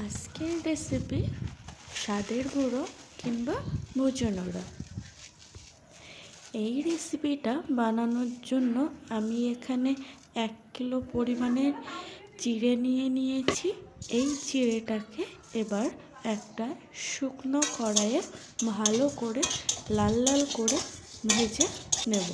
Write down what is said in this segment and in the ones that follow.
আজকের রেসিপি স্বাদের গুঁড়ো কিংবা ভোজনরা এই রেসিপিটা বানানোর জন্য আমি এখানে এক কিলো পরিমাণের চিড়ে নিয়ে নিয়েছি। এই চিড়েটাকে এবার একটা শুকনো কড়াইয়ে ভালো করে লাল লাল করে ভেজে নেব।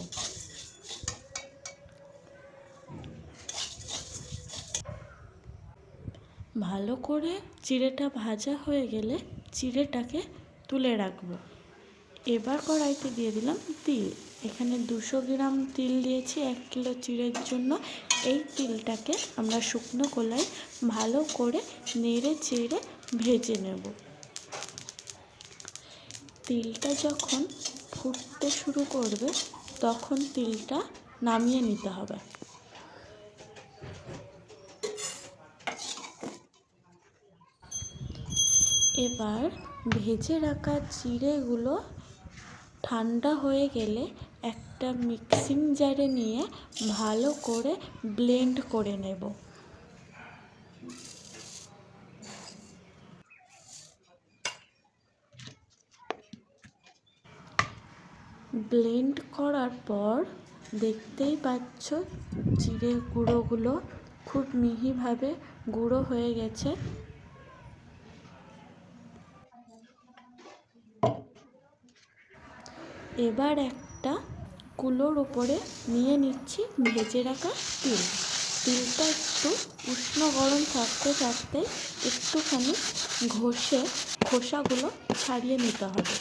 ভালো করে চিড়েটা ভাজা হয়ে গেলে চিড়েটাকে তুলে রাখব। এবার কড়াইতে দিয়ে দিলাম তিল। এখানে দুশো গ্রাম তিল দিয়েছি, এক কিলো চিড়ের জন্য। এই তিলটাকে আমরা শুকনো কলাই ভালো করে নেড়ে চেড়ে ভেজে নেব। তিলটা যখন ফুটতে শুরু করবে, তখন তিলটা নামিয়ে নিতে হবে। এবার ভেজে রাখা চিড়েগুলো ঠান্ডা হয়ে গেলে একটা মিক্সিং জারে নিয়ে ভালো করে ব্লেন্ড করে নেব। ব্লেন্ড করার পর দেখতেই পাচ্ছ চিড়ে গুঁড়োগুলো খুব মিহিভাবে গুঁড়ো হয়ে গেছে। এবার একটা কুলোর ওপরে নিয়ে নিচ্ছি ভেজে রাখা তিল। তিলটা একটু উষ্ণ গরম থাকতে থাকতে একটুখানি ঘষে, খোসাগুলো ছাড়িয়ে নিতে হবে।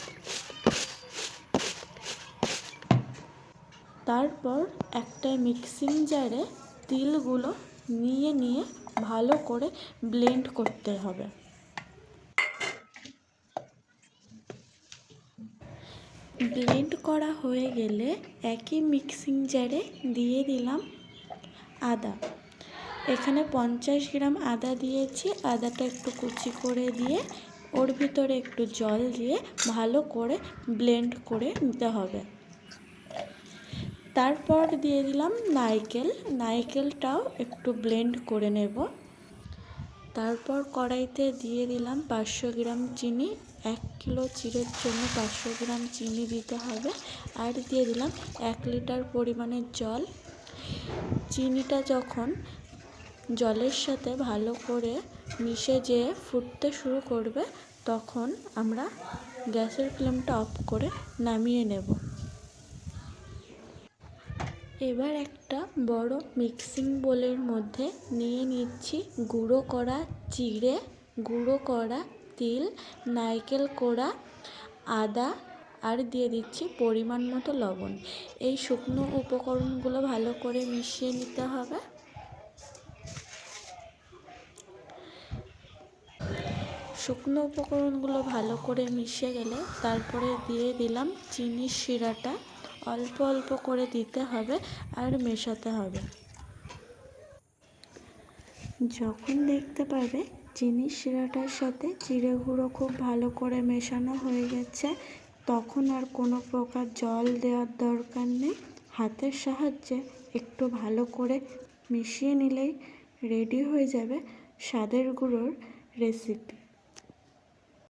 তারপর একটা মিক্সিং জারে তিলগুলো নিয়ে নিয়ে ভালো করে ব্লেন্ড করতে হবে। ব্লেন্ড করা হয়ে গেলে একই মিক্সিং জারে দিয়ে দিলাম আদা। এখানে পঞ্চাশ গ্রাম আদা দিয়েছি, আদাটা একটু কুচি করে দিয়ে ওর ভিতরে একটু জল দিয়ে ভালো করে ব্লেন্ড করে নিতে হবে। তারপর দিয়ে দিলাম নারকেল, নারকেলটাও একটু ব্লেন্ড করে নেব। তারপর কড়াইতে দিয়ে দিলাম পাঁচশো গ্রাম চিনি, এক কিলো চিড়ের জন্য পাঁচশো গ্রাম চিনি দিতে হবে। আর দিয়ে দিলাম এক লিটার পরিমাণের জল। চিনিটা যখন জলের সাথে ভালো করে মিশে যেয়ে ফুটতে শুরু করবে, তখন আমরা গ্যাসের ফ্লেমটা অফ করে নামিয়ে নেব। এবার একটা বড় মিক্সিং বোলের মধ্যে নিয়ে নিচ্ছি গুঁড়ো করা চিড়ে গুঁড়ো করা তিল, নারকেল কোড়া, আদা আর দিয়ে দিচ্ছি পরিমাণ মতো লবণ। এই শুকনো উপকরণগুলো ভালো করে মিশিয়ে নিতে হবে। শুকনো উপকরণগুলো ভালো করে মিশে গেলে তারপরে দিয়ে দিলাম চিনির শিরাটা। অল্প অল্প করে দিতে হবে আর মেশাতে হবে। যখন দেখতে পাবে চিনির শিরাটার সাথে জিরে গুঁড়ো খুব ভালো করে মেশানো হয়ে গেছে, তখন আর কোনো প্রকার জল দেওয়ার দরকার নেই। হাতের সাহায্যে একটু ভালো করে মিশিয়ে নিলেই রেডি হয়ে যাবে স্বাদের গুঁড়োর রেসিপি।